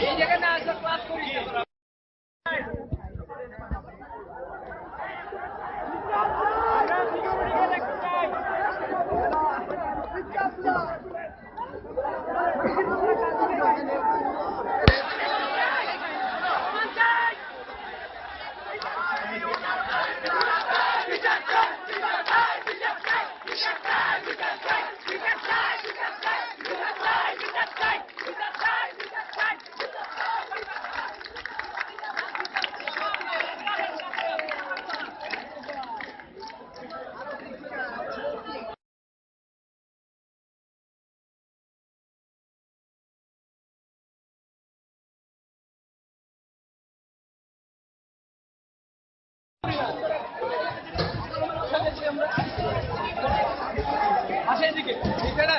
এই জায়গায় না ক্লাস করি Thank you. আসে এদিকে। ঠিক আছে